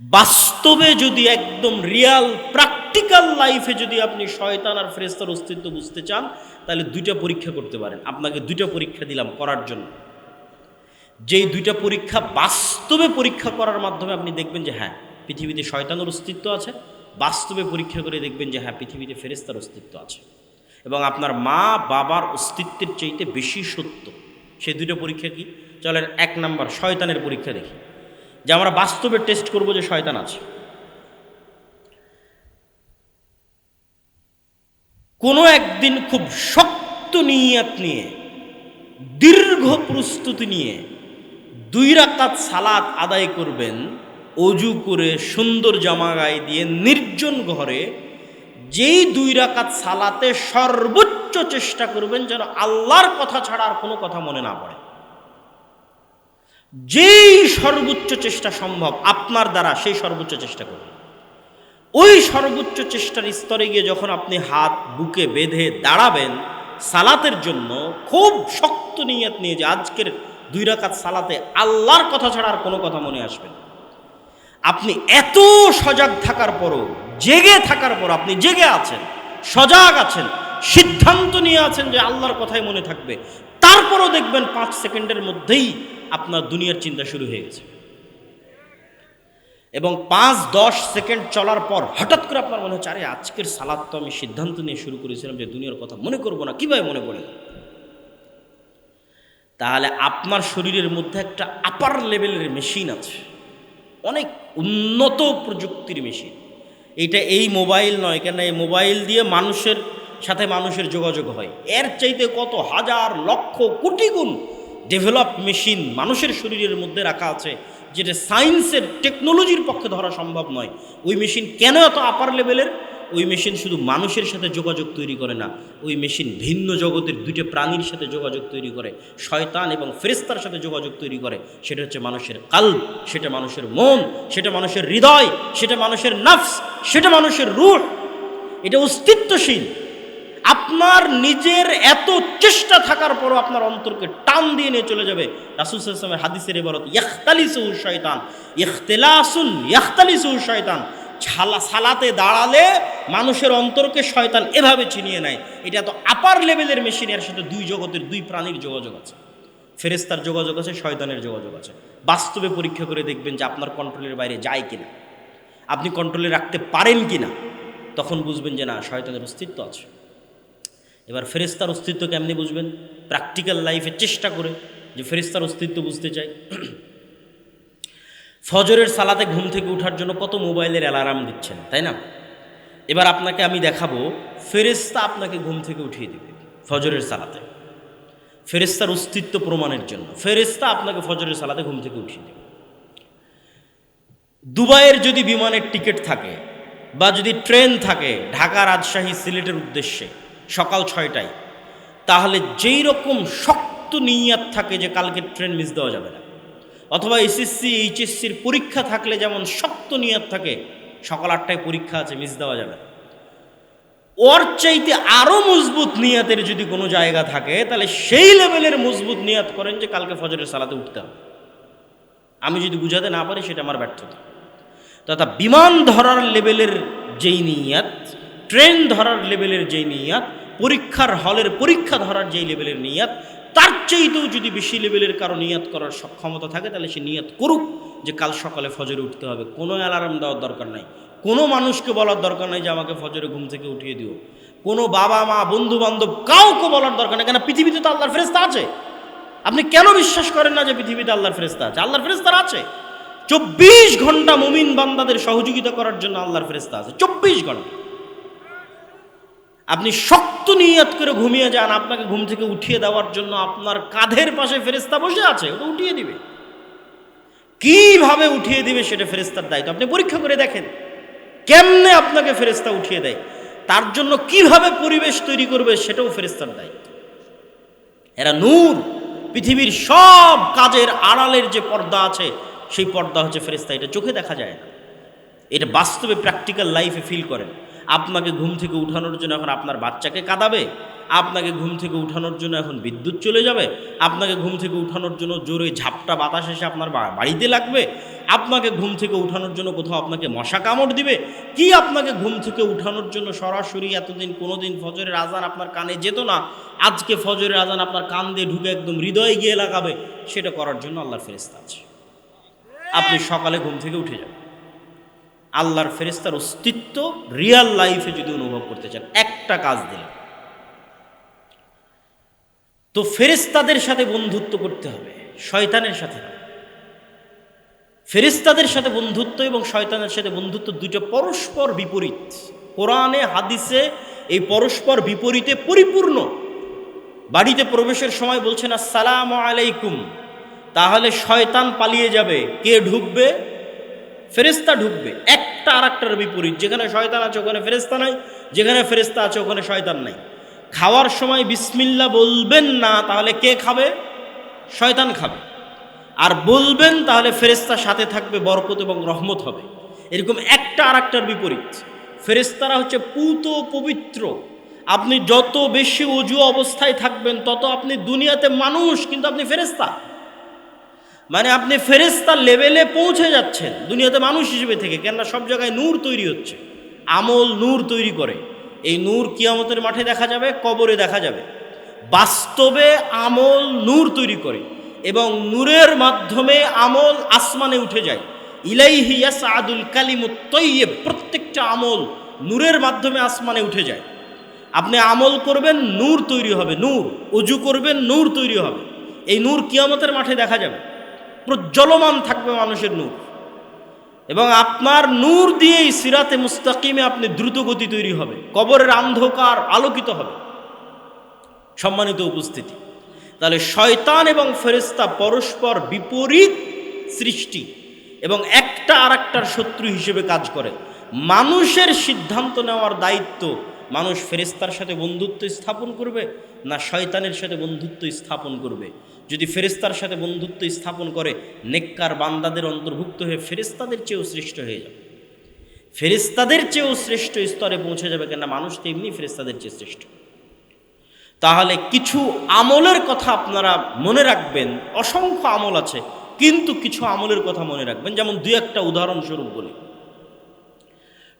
বাস্তবে যদি একদম রিয়াল প্র্যাকটিক্যাল লাইফে যদি আপনি শয়তান আর ফেরেস্তার অস্তিত্ব বুঝতে চান, তাহলে দুইটা পরীক্ষা করতে পারেন। আপনাকে দুইটা পরীক্ষা দিলাম করার জন্য। যেই দুইটা পরীক্ষা বাস্তবে পরীক্ষা করার মাধ্যমে আপনি দেখবেন যে হ্যাঁ পৃথিবীতে শয়তানের অস্তিত্ব আছে। বাস্তবে পরীক্ষা করে দেখবেন যে হ্যাঁ পৃথিবীতে ফেরেস্তার অস্তিত্ব আছে। এবং আপনার মা, বাবার অস্তিত্বের চাইতে বেশি সত্য। সেই দুটো পরীক্ষা কি? চলেন এক নাম্বার, শয়তানের পরীক্ষা দেখি। যে আমরা বাস্তবে টেস্ট করব যে শয়তান আছে। কোনো একদিন খুব শক্ত নিয়াত নিয়ে, দীর্ঘ প্রস্তুতি নিয়ে দুই রাকাত সালাত আদায় করবেন, অজু করে সুন্দর জামা গায়ে দিয়ে নির্জন ঘরে যেই দুই রাকাত সালাতে সর্বোচ্চ চেষ্টা করবেন যেন আল্লাহর কথা ছাড়া আর কোনো কথা মনে না পড়ে। যেই সর্বোচ্চ চেষ্টা সম্ভব, আপনার দ্বারা সেই সর্বোচ্চ চেষ্টা করবেন ওই সর্বোচ্চ চেষ্টার স্তরে গিয়ে যখন আপনি হাত, বুকে বেঁধে দাঁড়াবেন, সালাতের জন্য খুব শক্ত নিয়ত নিয়ে যে আজকের দুই রাকাত সালাতে আল্লাহর কথা ছাড়া আর কোনো কথা মনে আসবে না। আপনি এত সজাগ থাকার পরও, জেগে থাকার পর আপনি জেগে আছেন, সজাগ আছেন, সিদ্ধান্ত নিয়ে আছেন যে আল্লাহর কথাই মনে থাকবে। তারপরও দেখবেন পাঁচ সেকেন্ডের মধ্যেই আপনার দুনিয়ার চিন্তা শুরু হয়ে গেছে। এবং পাঁচ, দশ সেকেন্ড চলার পর হঠাৎ করে আপনার মনে হচ্ছে, আরে আজকের সালাদ তো আমি সিদ্ধান্ত নিয়ে শুরু করেছিলাম যে দুনিয়ার কথা মনে করব না, কীভাবে মনে পড়ে তাহলে আপনার শরীরের মধ্যে একটা আপার লেভেলের মেশিন আছে। অনেক উন্নত প্রযুক্তির মেশিন এটা এই মোবাইল নয় কেন এই মোবাইল দিয়ে মানুষের সাথে মানুষের যোগাযোগ হয়। এর চাইতে কত হাজার লক্ষ কোটি গুণ ডেভেলপ মেশিন মানুষের শরীরের মধ্যে রাখা আছে, যেটা সায়েন্সের টেকনোলজির পক্ষে ধরা সম্ভব নয়। ওই মেশিন কেন এত আপার লেভেলের ওই মেশিন শুধু মানুষের সাথে যোগাযোগ তৈরি করে না, ওই মেশিন ভিন্ন জগতের দুইটা প্রাণীর সাথে যোগাযোগ তৈরি করে, শয়তান এবং ফেরেস্তার সাথে যোগাযোগ তৈরি করে। সেটা হচ্ছে মানুষের কাল সেটা মানুষের মন, সেটা মানুষের হৃদয়, সেটা মানুষের নফস, সেটা মানুষের রূহ। এটা অস্তিত্বশীল। আপনার নিজের এত চেষ্টা থাকার পরও আপনার অন্তরকে টান দিয়ে নিয়ে চলে যাবে। রাসুলের হাদিসের এবারত ইয়াখতালিসু শয়তান ইখতেলাসুন ইয়াখতালিসু শয়তান ছালা, সালাতে দাঁড়ালে মানুষের অন্তরকে শয়তান এভাবে চিনিয়ে নেয়। এটা তো আপার লেভেলের মেশিনের সাথে দুই জগতের, দুই প্রাণীর যোগাযোগ আছে। ফেরেস্তার যোগাযোগ আছে, শয়তানের যোগাযোগ আছে। বাস্তবে পরীক্ষা করে দেখবেন যে আপনার কন্ট্রোলের বাইরে যায় কিনা। আপনি কন্ট্রোলে রাখতে পারেন কিনা? তখন বুঝবেন যে না, শয়তানের অস্তিত্ব আছে। এবার ফেরেস্তার অস্তিত্ব কেমনি বুঝবেন? প্র্যাকটিক্যাল লাইফে চেষ্টা করে যে ফেরেস্তার অস্তিত্ব বুঝতে চাই ফজরের সালাতে ঘুম থেকে উঠার জন্য কত মোবাইলের অ্যালার্ম দিচ্ছেন, তাই না? এবার আপনাকে আমি দেখাবো ফেরেস্তা আপনাকে ঘুম থেকে উঠিয়ে দেবে ফজরের সালাতে। ফেরেস্তার অস্তিত্ব প্রমাণের জন্য। ফেরেস্তা আপনাকে ফজরের সালাতে ঘুম থেকে উঠিয়ে দেবে। দুবাইয়ের যদি বিমানের টিকিট থাকে বা যদি ট্রেন থাকে ঢাকা রাজশাহী সিলেটের উদ্দেশ্যে সকাল ছয়টায়। তাহলে যেই রকম শক্ত নিয়াত থাকে যে কালকে ট্রেন মিস দেওয়া যাবে না। অথবা এসএসসি এইচএসসির পরীক্ষা থাকলে যেমন শক্ত নিয়াত থাকে, সকাল আটটায় পরীক্ষা আছে মিস দেওয়া যাবে না। ওর চাইতে আরও মজবুত নিয়াতের যদি কোনো জায়গা থাকে, তাহলে সেই লেভেলের মজবুত নিয়াত করেন যে কালকে ফজরের সালাতে উঠতে হবে। আমি যদি বুঝাতে না পারি, সেটা আমার ব্যর্থতা। তথা বিমান ধরার লেভেলের যেই নিয়াত ট্রেন ধরার লেভেলের যেই নিয়াত, পরীক্ষার হলের পরীক্ষা ধরার যেই লেভেলের নিয়াত, তার চাইতেও যদি বেশি লেভেলের কারও নিয়াত করার সক্ষমতা থাকে, তাহলে সে নিয়াত করুক যে কাল সকালে ফজরে উঠতে হবে। কোনো অ্যালার্ম দেওয়ার দরকার নাই। কোনো মানুষকে বলার দরকার নাই যে আমাকে ফজরে ঘুম থেকে উঠিয়ে দিও। কোনো বাবা, মা বন্ধু বান্ধব কাউকে বলার দরকার নেই। কেন? পৃথিবীতে তো আল্লাহর ফেরেস্তা আছে। আপনি কেন বিশ্বাস করেন না যে পৃথিবীতে আল্লাহর ফেরেস্তা আছে? আল্লাহর ফেরেস্তার আছে। চব্বিশ ঘণ্টা মুমিন বান্দাদের সহযোগিতা করার জন্য আল্লাহর ফেরেস্তা আছে। চব্বিশ ঘণ্টা। আপনি শক্ত নিয়াত করে ঘুমিয়ে যান, আপনাকে ঘুম থেকে উঠিয়ে দেওয়ার জন্য আপনার কাঁধের পাশে ফেরেস্তা বসে আছে, ওটা উঠিয়ে দিবে। কীভাবে উঠিয়ে দিবে সেটা ফেরেস্তার দায়িত্ব। আপনি পরীক্ষা করে দেখেন, কেমনে আপনাকে ফেরেস্তা উঠিয়ে দেয়। তার জন্য কীভাবে পরিবেশ তৈরি করবে সেটাও ফেরেস্তার দায়িত্ব। এরা নূর, পৃথিবীর সব কাজের আড়ালের যে পর্দা আছে, সেই পর্দা হচ্ছে ফেরেস্তা এটা চোখে দেখা যায় না। এটা বাস্তবে প্র্যাকটিক্যাল লাইফে ফিল করেন আপনাকে ঘুম থেকে উঠানোর জন্য এখন আপনার বাচ্চাকে কাঁদাবে, আপনাকে ঘুম থেকে উঠানোর জন্য এখন বিদ্যুৎ চলে যাবে, আপনাকে ঘুম থেকে উঠানোর জন্য জোরে ঝাপটা বাতাস এসে আপনার বাড়িতে লাগবে, আপনাকে ঘুম থেকে উঠানোর জন্য কোথাও আপনাকে মশা কামড় দিবে, কি আপনাকে ঘুম থেকে উঠানোর জন্য সরাসরি এতদিন কোনো দিন ফজরের আজান আপনার কানে যেত না, আজকে ফজরের আজান আপনার কান দিয়ে ঢুকে একদম হৃদয়ে গিয়ে লাগাবে, সেটা করার জন্য আল্লাহর ফেরেস্তা আছে। আপনি সকালে ঘুম থেকে উঠে যান আল্লাহর ফেরেস্তার অস্তিত্ব রিয়াল লাইফে যদি অনুভব করতে চান, একটা কাজ দিলেন তো ফেরেস্তাদের সাথে বন্ধুত্ব করতে হবে, শয়তানের সাথে ফেরেস্তাদের সাথে বন্ধুত্ব এবং শয়তানের সাথে বন্ধুত্ব দুটো পরস্পর বিপরীত। কোরআনে, হাদিসে এই পরস্পর বিপরীতে পরিপূর্ণ। বাড়িতে প্রবেশের সময় বলছেন, আসসালাম আলাইকুম। তাহলে শয়তান পালিয়ে যাবে। কে ঢুকবে? ফেরেস্তা ঢুকবে। একটা আর একটার বিপরীত। যেখানে শয়তান আছে, ওখানে ফেরেস্তা নাই। যেখানে ফেরেস্তা আছে, ওখানে শয়তান নাই। খাওয়ার সময় বিসমিল্লা বলবেন না, তাহলে কে খাবে? শয়তান খাবে। আর বলবেন, তাহলে ফেরেস্তা সাথে থাকবে, বরকত এবং রহমত হবে। এরকম একটা আর একটার বিপরীত। ফেরেস্তারা হচ্ছে পুত পবিত্র। আপনি যত বেশি অজু অবস্থায় থাকবেন, তত আপনি দুনিয়াতে মানুষ, কিন্তু আপনি ফেরেস্তা মানে আপনি ফেরেস্তার লেভেলে পৌঁছে যাচ্ছেন। দুনিয়াতে মানুষ হিসেবে থেকে, কেননা সব জায়গায় নূর তৈরি হচ্ছে। আমল নূর তৈরি করে। এই নূর কিয়ামতের মাঠে দেখা যাবে, কবরে দেখা যাবে। বাস্তবে আমল নূর তৈরি করে এবং নূরের মাধ্যমে আমল আসমানে উঠে যায়। ইলাইহি আদুল কালিমুত তৈয়ে প্রত্যেকটা আমল নূরের মাধ্যমে আসমানে উঠে যায়। আপনি আমল করবেন, নূর তৈরি হবে, নূর। অজু করবেন, নূর তৈরি হবে। এই নূর কিয়ামতের মাঠে দেখা যাবে। প্রজ্বলমান থাকবে মানুষের নূর। এবং আপনার নূর দিয়েই সিরাতে মুস্তাকিমে আপনি দ্রুত গতি তৈরি হবে, কবরের অন্ধকার আলোকিত হবে। সম্মানিত উপস্থিতি, তাহলে শয়তান এবং ফেরেস্তা পরস্পর বিপরীত সৃষ্টি এবং একটা আর শত্রু হিসেবে কাজ করে। মানুষের সিদ্ধান্ত নেওয়ার দায়িত্ব মানুষ ফেরেস্তার সাথে বন্ধুত্ব স্থাপন করবে না শয়তানের সাথে বন্ধুত্ব স্থাপন করবে? যদি ফেরেস্তার সাথে বন্ধুত্ব স্থাপন করে, নেককার বান্দাদের অন্তর্ভুক্ত হয়ে ফেরেস্তাদের চেয়েও শ্রেষ্ঠ হয়ে যাবে। ফেরেস্তাদের চেয়েও শ্রেষ্ঠ স্তরে পৌঁছে যাবে, কেননা মানুষ তো এমনি ফেরেস্তাদের চেয়ে শ্রেষ্ঠ। তাহলে কিছু আমলের কথা আপনারা মনে রাখবেন, অসংখ্য আমল আছে, কিন্তু কিছু আমলের কথা মনে রাখবেন। যেমন দুই একটা উদাহরণস্বরূপ বলি।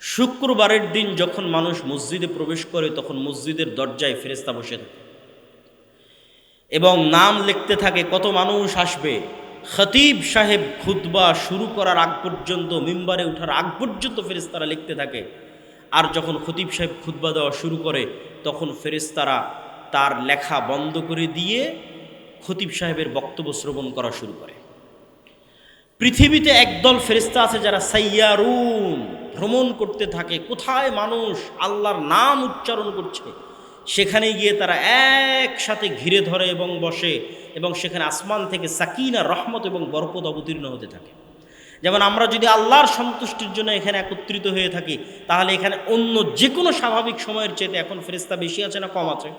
শুক্রবারের দিন যখন মানুষ মসজিদে প্রবেশ করে, তখন মসজিদের দরজায় ফেরেস্তা বসে থাকে। এবং নাম লিখতে থাকে, কত মানুষ আসবে। খতিব সাহেব খুতবা শুরু করার আগ পর্যন্ত, মিম্বারে ওঠার আগ পর্যন্ত ফেরেস্তারা লিখতে থাকে। আর যখন খতিব সাহেব খুতবা দেওয়া শুরু করে, তখন ফেরেস্তারা তার লেখা বন্ধ করে দিয়ে খতিব সাহেবের বক্তব্য শ্রবণ করা শুরু করে। পৃথিবীতে একদল ফেরিস্তা আছে যারা সাইয়ারুন। ভ্রমণ করতে থাকে, কোথায় মানুষ আল্লাহর নাম উচ্চারণ করছে, সেখানে গিয়ে তারা একসাথে ঘিরে ধরে এবং বসে, এবং সেখানে আসমান থেকে সাকিনা, রহমত এবং বরকত অবতীর্ণ হতে থাকে। যেমন আমরা যদি আল্লাহর সন্তুষ্টির জন্য এখানে একত্রিত হয়ে থাকি, তাহলে এখানে অন্য যে কোনো স্বাভাবিক সময়ের চেয়ে এখন ফেরিস্তা বেশি আছে না কম আছে?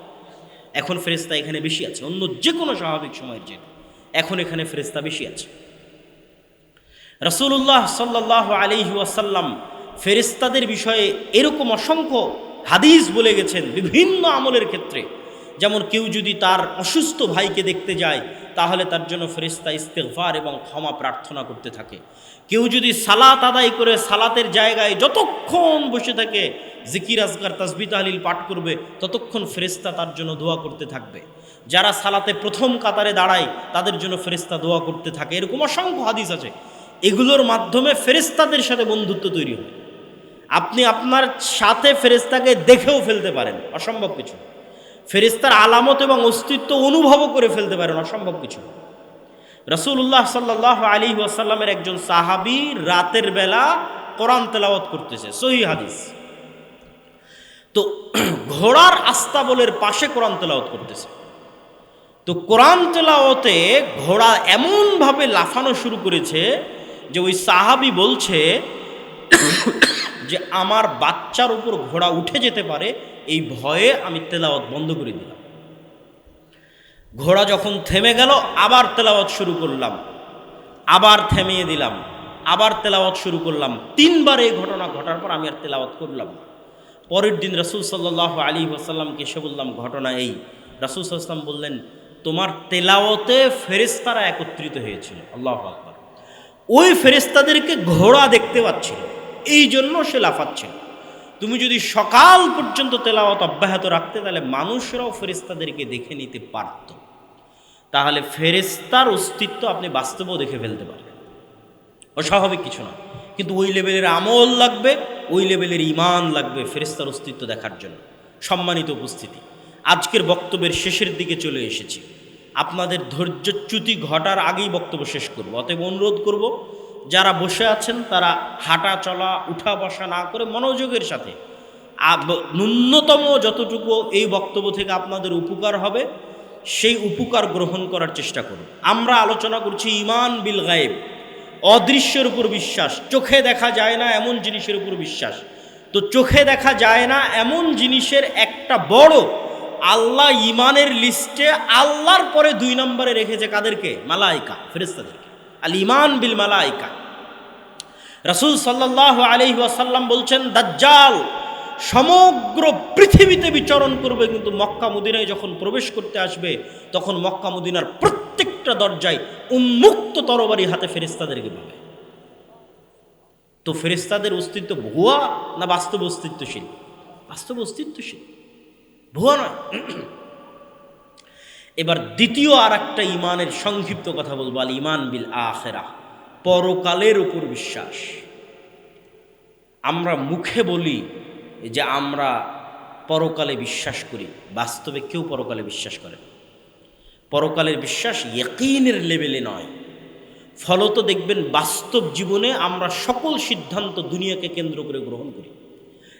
এখন ফেরিস্তা এখানে বেশি আছে, অন্য যে কোনো স্বাভাবিক সময়ের চেয়ে এখন এখানে ফেরিস্তা বেশি আছে। রসুল্লাহ সাল্লাহ আলিহি ওয়াসাল্লাম ফেরিস্তাদের বিষয়ে এরকম অসংখ্য হাদিস বলে গেছেন বিভিন্ন আমলের ক্ষেত্রে। যেমন কেউ যদি তার অসুস্থ ভাইকে দেখতে যায়, তাহলে তার জন্য ফেরিস্তা ইস্তেকভার এবং ক্ষমা প্রার্থনা করতে থাকে। কেউ যদি সালাত আদায় করে সালাতের জায়গায় যতক্ষণ বসে থাকে, জিকির আজগার তাসবি তাহলিল পাঠ করবে, ততক্ষণ ফেরিস্তা তার জন্য দোয়া করতে থাকবে। যারা সালাতে প্রথম কাতারে দাঁড়ায়, তাদের জন্য ফেরিস্তা দোয়া করতে থাকে। এরকম অসংখ্য হাদিস আছে। এগুলোর মাধ্যমে ফেরেস্তাদের সাথে বন্ধুত্ব তৈরি হয়। আপনি আপনার সাথে ফেরেস্তাকে দেখেও ফেলতে পারেন, অসম্ভব কিছু। ফেরেস্তার আলামত এবং অস্তিত্ব অনুভবও করে ফেলতে পারেন, অসম্ভব কিছু। রসুল্লাহ সাল্লাহ আলী ওয়াসাল্লামের একজন সাহাবি রাতের বেলা কোরআন তেলাওয়াত করতেছে সহি হাদিস। তো ঘোড়ার আস্তাবলের পাশে কোরআন তেলাওয়াত করতেছে। তো কোরআন তেলাওয়াতে ঘোড়া এমনভাবে লাফানো শুরু করেছে যে ওই সাহাবি বলছে যে আমার বাচ্চার উপর ঘোড়া উঠে যেতে পারে, এই ভয়ে আমি তেলাওয়াত বন্ধ করে দিলাম। ঘোড়া যখন থেমে গেল, আবার তেলাওয়াত শুরু করলাম। আবার থেমিয়ে দিলাম। আবার তেলাওয়াত শুরু করলাম। তিনবার এই ঘটনা ঘটার পর আমি আর তেলাওয়াত করলাম পরের দিন রাসুল সাল্লাহ আলী ওয়াসাল্লামকে এসে বললাম, ঘটনা এই। রাসুল সাল্লাম বললেন, তোমার তেলাওয়াতে ফেরেস্তারা একত্রিত হয়েছিল। আল্লাহ আকবর। ওই ফেরেস্তাদেরকে ঘোড়া দেখতে পাচ্ছিল। এই জন্য সে লাফাচ্ছিল তুমি যদি সকাল পর্যন্ত তেলাওয়াত অব্যাহত রাখতে, তাহলে মানুষরাও ফেরেস্তাদেরকে দেখে নিতে পারত। তাহলে ফেরেস্তার অস্তিত্ব আপনি বাস্তবেও দেখে ফেলতে পারবেন। অস্বাভাবিক কিছু না কিন্তু ওই লেভেলের আমল লাগবে, ওই লেভেলের ইমান লাগবে ফেরেস্তার অস্তিত্ব দেখার জন্য। সম্মানিত উপস্থিতি, আজকের বক্তব্যের শেষের দিকে চলে এসেছি। আপনাদের ধৈর্যচ্যুতি ঘটার আগেই বক্তব্য শেষ করব। অতএব অনুরোধ করব যারা বসে আছেন, তারা হাঁটা চলা, উঠা বসা না করে মনোযোগের সাথে ন্যূনতম যতটুকু এই বক্তব্য থেকে আপনাদের উপকার হবে, সেই উপকার গ্রহণ করার চেষ্টা করুন। আমরা আলোচনা করছি ইমান বিল গায়েব, অদৃশ্যের উপর বিশ্বাস। চোখে দেখা যায় না এমন জিনিসের উপর বিশ্বাস। তো চোখে দেখা যায় না এমন জিনিসের একটা বড় আল্লাহ ইমানের লিস্টে আল্লাহর পরে দুই নম্বরে রেখেছে কাদেরকে? মালাইকা ফেরেস্তাদেরকে আল ইমান বিল মালাইকা। রাসূল সাল্লাল্লাহু আলাইহি ওয়াসাল্লাম বলছেন, দাজ্জাল সমগ্র পৃথিবীতে বিচরণ করবে, কিন্তু মক্কা মদিনায় যখন প্রবেশ করতে আসবে, তখন মক্কা মদিনার প্রত্যেকটা দরজায় উন্মুক্ত তরবারি হাতে ফেরেস্তাদেরকে পাবে। তো ফেরেস্তাদের অস্তিত্ব ভুয়া না বাস্তব অস্তিত্বশীল? বাস্তব অস্তিত্বশীল। ভুয়া নয়। এবার দ্বিতীয় আর একটা ইমানের সংক্ষিপ্ত কথা বলব, আল ইমান বিল আখেরা, পরকালের উপর বিশ্বাস। আমরা মুখে বলি যে আমরা পরকালে বিশ্বাস করি, বাস্তবে কেউ পরকালে বিশ্বাস করে। পরকালের বিশ্বাস ইয়কিনের লেভেলে নয়। ফলত দেখবেন বাস্তব জীবনে আমরা সকল সিদ্ধান্ত দুনিয়াকে কেন্দ্র করে গ্রহণ করি।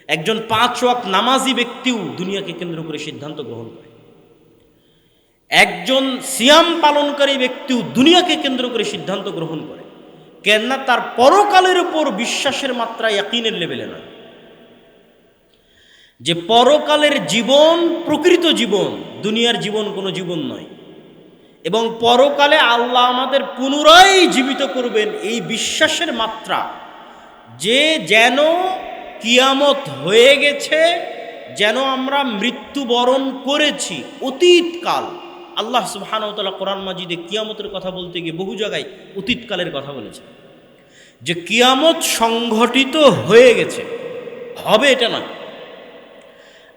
একজন পাঁচ ওয়াক নামাজি ব্যক্তিও দুনিয়াকে কেন্দ্র করে সিদ্ধান্ত গ্রহণ করে। একজন সিয়াম পালনকারী ব্যক্তিও দুনিয়াকে কেন্দ্র করে সিদ্ধান্ত গ্রহণ করে। কেননা তার পরকালের উপর বিশ্বাসের মাত্রা ইয়াকিনের লেভেলে নয় যে পরকালের জীবন প্রকৃত জীবন, দুনিয়ার জীবন কোনো জীবন নয়। এবং পরকালে আল্লাহ আমাদের পুনরায় জীবিত করবেন এই বিশ্বাসের মাত্রা। যে যেন কিয়ামত হয়ে গেছে, যেন আমরা মৃত্যুবরণ করেছি অতীতকাল। আল্লাহ সুবহানাহু কোরআন মাজিদে কিয়ামতের কথা বলতে গিয়ে বহু জায়গায় অতীতকালের কথা বলেছে। যে কিয়ামত সংঘটিত হয়ে গেছে, হবে এটা না।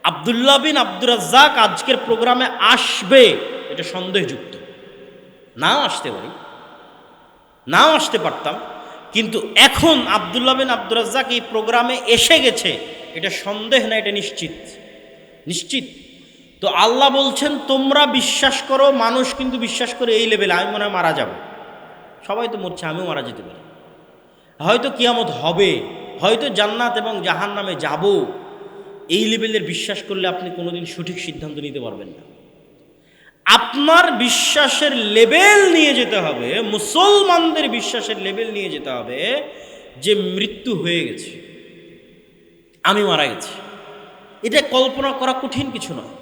আবদুল্লাহ বিন আব্দুর রাজ্জাক আজকের প্রোগ্রামে আসবে, এটা সন্দেহযুক্ত। না আসতে পারি। নাও আসতে পারতাম, কিন্তু এখন আবদুল্লাহ বিন আব্দুর এই প্রোগ্রামে এসে গেছে, এটা সন্দেহ না, এটা নিশ্চিত। নিশ্চিত। তো আল্লাহ বলছেন, তোমরা বিশ্বাস করো, মানুষ কিন্তু বিশ্বাস করে এই লেভেলে আমি মনে হয় মারা যাব। সবাই তো মরছে, আমিও মারা যেতে পারি। হয়তো কিয়ামত হবে, হয়তো জান্নাত এবং জাহান নামে যাব। এই লেভেলের বিশ্বাস করলে আপনি কোনোদিন সঠিক সিদ্ধান্ত নিতে পারবেন না। আপনার বিশ্বাসের লেভেল নিয়ে যেতে হবে, মুসলমানদের বিশ্বাসের লেভেল নিয়ে যেতে হবে যে মৃত্যু হয়ে গেছে, আমি মারা গেছি। এটা কল্পনা করা কঠিন কিছু নয়।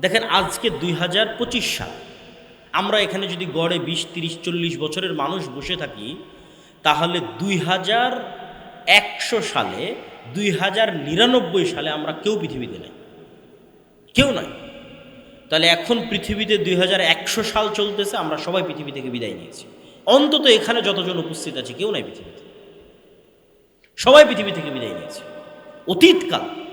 দেখেন আজকে দুই হাজার পঁচিশ সাল। আমরা এখানে যদি গড়ে বিশ, তিরিশ, চল্লিশ বছরের মানুষ বসে থাকি, তাহলে দুই হাজার একশো সালে, দুই হাজার নিরানব্বই সালে আমরা কেউ পৃথিবীতে নাই। কেউ নাই। তাহলে এখন পৃথিবীতে দুই হাজার একশো সাল চলতেছে, আমরা সবাই পৃথিবী থেকে বিদায় নিয়েছি। অন্তত এখানে যতজন উপস্থিত আছে, কেউ নাই পৃথিবীতে। সবাই পৃথিবী থেকে বিদায় নিয়েছে। অতীতকাল।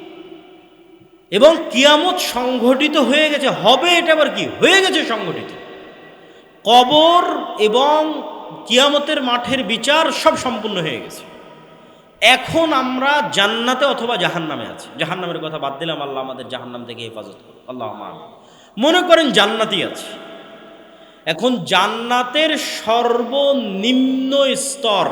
এবং কিয়ামত সংঘটিত হয়ে গেছে। হবে এটা আবার কি? হয়ে গেছে সংঘটিত। কবর এবং কিয়ামতের মাঠের বিচার সব সম্পূর্ণ হয়ে গেছে। এখন আমরা জান্নাতে অথবা জাহান্নামে আছি। জাহান্নামের কথা বাদ দিলাম, আল্লাহ আমাদের জাহান্নাম থেকে হেফাজত করুন। আল্লাহ। মনে করেন জান্নাতি আছে। এখন জান্নাতের সর্বনিম্ন স্তর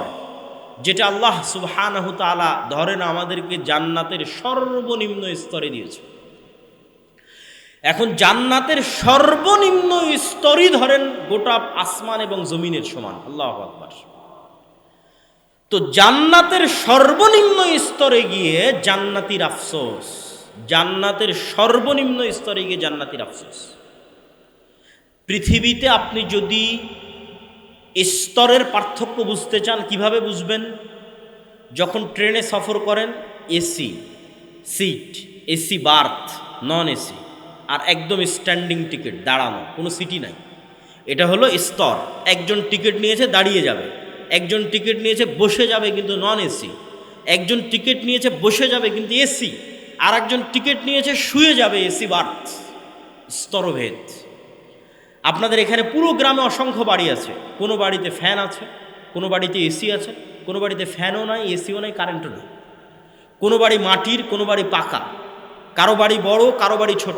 যেটা আল্লাহ সুবহানাহু তাআলা ধরেন আমাদেরকে জান্নাতের সর্বনিম্ন স্তরে দিয়েছে। এখন জান্নাতের সর্বনিম্ন স্তরই ধরেন গোটা আসমান এবং জমিনের সমান। আল্লাহ আকবার। তো জান্নাতের সর্বনিম্ন স্তরে গিয়ে জান্নাতির আফসোস, জান্নাতের সর্বনিম্ন স্তরে গিয়ে জান্নাতির আফসোস। পৃথিবীতে আপনি যদি স্তরের পার্থক্য বুঝতে চান, কীভাবে বুঝবেন? যখন ট্রেনে সফর করেন, AC, seat, AC berth, non AC, আর একদম স্ট্যান্ডিং টিকিট, দাঁড়ানো, কোনো সিটি নাই। এটা হলো স্তর। একজন টিকিট নিয়েছে, দাঁড়িয়ে যাবে। একজন টিকিট নিয়েছে, বসে যাবে, কিন্তু নন এসি। একজন টিকিট নিয়েছে, বসে যাবে, কিন্তু এসি। আর একজন টিকিট নিয়েছে, শুয়ে যাবে, এসি বার্থ। স্তরভেদ। আপনাদের এখানে পুরো গ্রামে অসংখ্য বাড়ি আছে। কোনো বাড়িতে ফ্যান আছে, কোনো বাড়িতে এসি আছে, কোনো বাড়িতে ফ্যানও নাই এসিও নাই কারেন্টও নেই। কোনো বাড়ি মাটির, কোনো বাড়ি পাকা। কারও বাড়ি বড়, কারও বাড়ি ছোট।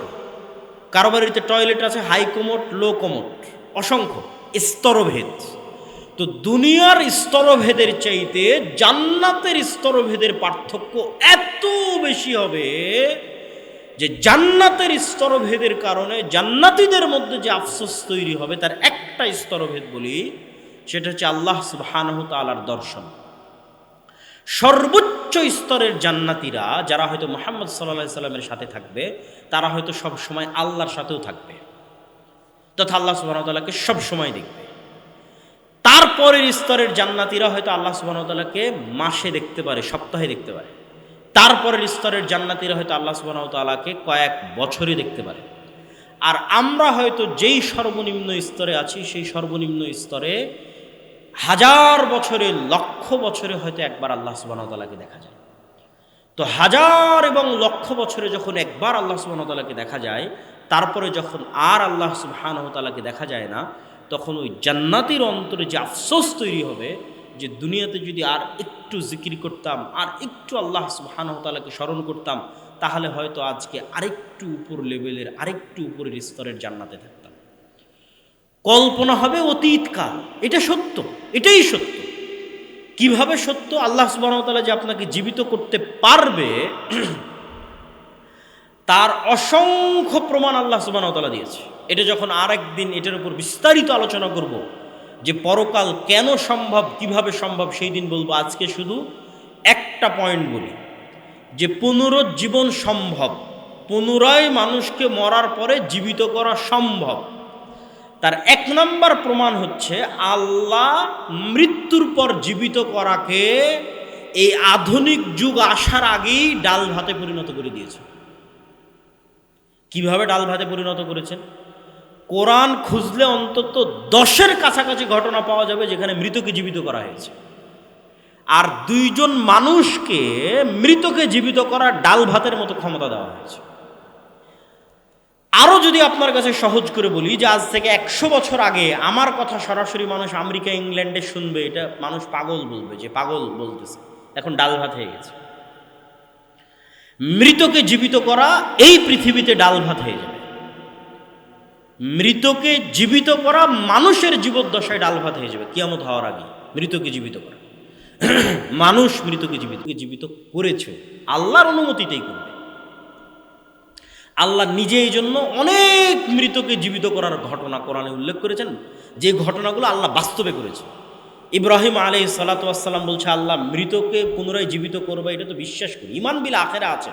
কারও বাড়িতে টয়লেট আছে হাই কোমোট লো কোমোট অসংখ্য, স্তরভেদ। তো দুনিয়ার স্তরভেদের চাইতে জান্নাতের স্তরভেদের পার্থক্য এত বেশি হবে যে জান্নাতের স্তরভেদের কারণে জান্নাতীদের মধ্যে যে আফসোস তৈরি হবে, তার একটা স্তরভেদ বলি, সেটা হচ্ছে আল্লাহ সুবহানাহু তাআলার দর্শন। সর্বোচ্চ স্তরের জান্নাতীরা, যারা হয়তো মোহাম্মদ সাল্লাহ সাল্লামের সাথে থাকবে, তারা হয়তো সব সময় আল্লাহর সাথেও থাকবে, তথা আল্লাহ সুবাহতাল্লাহকে সব সময় দেখবে। তারপরের স্তরের জান্নাতীরা হয়তো আল্লাহ সুবাহতাল্লাহকে মাসে দেখতে পারে, সপ্তাহে দেখতে পারে। তারপরের স্তরের জান্নাতীরা হয়তো আল্লাহ সুবাহতাল্লাহকে কয়েক বছরই দেখতে পারে। আর আমরা হয়তো যেই সর্বনিম্ন স্তরে আছি, সেই সর্বনিম্ন স্তরে হাজার বছরে, লক্ষ বছরে হয়তো একবার আল্লাহ সুবাহতাল্লাহকে দেখা যায়। তো হাজার এবং লক্ষ বছরে যখন একবার আল্লাহ সুবাহতাল্লাহকে দেখা যায়, তারপরে যখন আর আল্লাহ সুবাহানহতালাকে দেখা যায় না, তখন ওই জান্নাতির অন্তরে যে আফসোস তৈরি হবে যে দুনিয়াতে যদি আর একটু জিকির করতাম, আর একটু আল্লাহ সুবাহানহতালাকে স্মরণ করতাম, তাহলে হয়তো আজকে আরেকটু উপর লেভেলের, আরেকটু উপরের স্তরের জান্নাতে থাকতাম। কল্পনা হবে অতীতকাল এটা সত্য, এটাই সত্য। কীভাবে সত্য? আল্লাহ সুবাহতালা যে আপনাকে জীবিত করতে পারবে, তার অসংখ্য প্রমাণ আল্লাহ সুবাহতালা দিয়েছে। এটা যখন আর একদিন এটার উপর বিস্তারিত আলোচনা করব যে পরকাল কেন সম্ভব, কীভাবে সম্ভব, সেই দিন বলব। আজকে শুধু একটা পয়েন্ট বলি, যে পুনরুজ্জীবন সম্ভব। পুনরায় মানুষকে মরার পরে জীবিত করা সম্ভব। তার এক নম্বর প্রমাণ হচ্ছে, আল্লাহ মৃত্যুর পর জীবিত করাকে এই আধুনিক যুগ আসার আগেই ডাল ভাতে পরিণত করে দিয়েছে কীভাবে ডাল ভাতে পরিণত করেছেন? কোরআন খুঁজলে অন্তত দশের কাছাকাছি ঘটনা পাওয়া যাবে যেখানে মৃতকে জীবিত করা হয়েছে। আর দুইজন মানুষকে মৃতকে জীবিত করা ডাল ভাতের মতো ক্ষমতা দেওয়া হয়েছে। আরও যদি আপনার কাছে সহজ করে বলি যে আজ থেকে একশো বছর আগে আমার কথা সরাসরি মানুষ আমেরিকা, ইংল্যান্ডে শুনবে, এটা মানুষ পাগল বলবে যে পাগল বলতেছে, এখন ডাল ভাত হয়ে গেছে। মৃতকে জীবিত করা এই পৃথিবীতে ডাল ভাত হয়ে যাবে। মৃতকে জীবিত করা মানুষের জীবদ্দশায় ডাল ভাত হয়ে যাবে, কিয়ামত হওয়ার আগে। মৃতকে জীবিত করা। মানুষ মৃতকে জীবিত জীবিত করেছে। আল্লাহর অনুমতিতেই করবে। আল্লাহ নিজে এই জন্য অনেক মৃতকে জীবিত করার ঘটনা কোরআনে উল্লেখ করেছেন। যে ঘটনাগুলো আল্লাহ বাস্তবে করেছে। ইব্রাহিম আলী সালাতাম বলছে, আল্লাহ মৃতকে পুনরায় জীবিত করবে, এটা তো বিশ্বাস করি। ইমান বিল আখেরা আছে।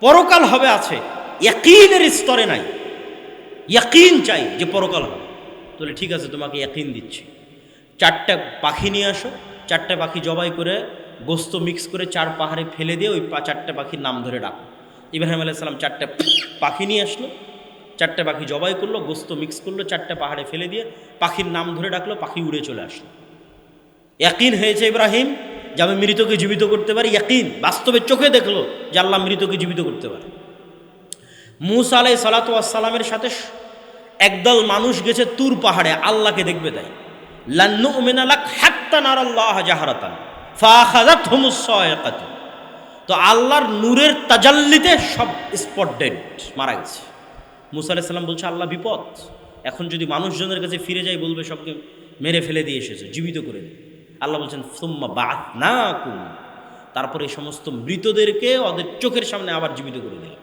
পরকাল হবে আছে। ইয়াকিনের স্তরে নাই। ইয়াকিন চাই যে পরকাল হবে। তাহলে ঠিক আছে, তোমাকে ইয়াকিন দিচ্ছি। চারটা পাখি নিয়ে আসো, চারটা পাখি জবাই করে, গোস্ত মিক্স করে চার পাহাড়ে ফেলে দিয়ে ওই চারটা পাখির নাম ধরে ডাকো ইব্রাহিম আলাইসাল্লাম চারটে পাখি নিয়ে আসলো, চারটে পাখি জবাই করল, গোস্ত মিক্স করল, চারটে পাহাড়ে ফেলে দিয়ে পাখির নাম ধরে ডাকলো পাখি উড়ে চলে আসলো। ইয়াকিন হয়েছে ইব্রাহিম, যে আমি মৃতকে জীবিত করতে পারি, ইয়াকিন বাস্তবে চোখে দেখল যে আল্লাহ মৃতকে জীবিত করতে পারে। মুসা আলাই সালাতামের সাথে একদল মানুষ গেছে তুর পাহাড়ে, আল্লাহকে দেখবে তাই। লান্নু উমিনালাক হাত্তা নার আল্লাহ জাহারাতান ফাখাজাত হুমুসায়াকাত তো আল্লাহর নূরের তাজাল্লিতে সব স্পট ডেড, মারা গেছে। মুসা আলাইসাল্লাম বলছে, আল্লাহ বিপদ। এখন যদি মানুষজনের কাছে ফিরে যাই, বলবে সবকে মেরে ফেলে দিয়ে এসেছে, জীবিত করে দে আল্লাহ বলছেন, সুম্মা বাত না তারপরে এই সমস্ত মৃতদেরকে ওদের চোখের সামনে আবার জীবিত করে দিলেন।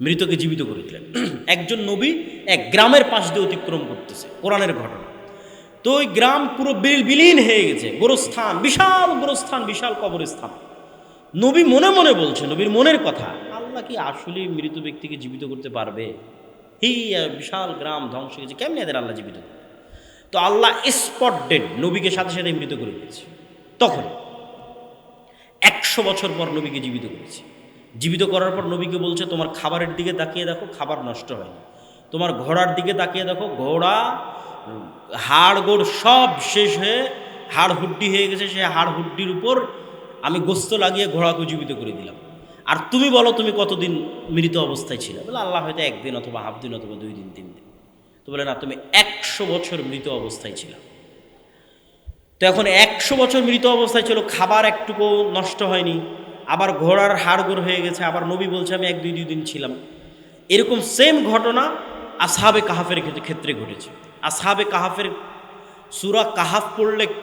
মৃতকে জীবিত করে দিলেন একজন নবী এক গ্রামের পাশ দিয়ে অতিক্রম করতেছে, কোরআনের ঘটনা। তো ওই গ্রাম পুরো বিল বিলীন হয়ে গেছে, গোরস্থান, বিশাল গোরস্থান, বিশাল কবরস্থান। নবী মনে মনে বলছে, নবীর মনের কথা, আল্লাহ কি আসলে মৃত ব্যক্তিকে জীবিত করতে পারবে? এই বিশাল গ্রাম ধ্বংস হয়ে গেছে, কেমনি এদের আল্লাহ জীবিত তো আল্লাহ স্পট ডেড নবীকে সাথে সাথে মৃত করে দিয়েছে। তখন একশো বছর পর নবীকে জীবিত করেছে। জীবিত করার পর নবীকে বলছে, তোমার খাবারের দিকে তাকিয়ে দেখো, খাবার নষ্ট হয়নি। তোমার ঘোড়ার দিকে তাকিয়ে দেখো, ঘোড়া, হাড়, গোড় সব শেষ হয়ে, হাড় হুড্ডি হয়ে গেছে। সে হাড় হুড্ডির উপর আমি গোস্ত লাগিয়ে ঘোড়াকে জীবিত করে দিলাম। আর তুমি বলো, তুমি কতদিন মৃত অবস্থায় ছিলে? বলে, আল্লাহ হয়তো একদিন অথবা হাফ দিন অথবা দুই দিন, তিন দিন। তো বলে, না, তুমি একশো বছর মৃত অবস্থায় ছিলাম তো এখন একশো বছর মৃত অবস্থায় ছিল, খাবার একটুকু নষ্ট হয়নি। আবার ঘোড়ার হাড়গোড় হয়ে গেছে, আবার নবী বলছে, আমি এক দুই দুই দিন ছিলাম। এরকম সেম ঘটনা আসহাবে কাহাফের ক্ষেত্রে ঘটেছে। আসহাবে কাহাফের সুরা কাহাফ পড়লে কেন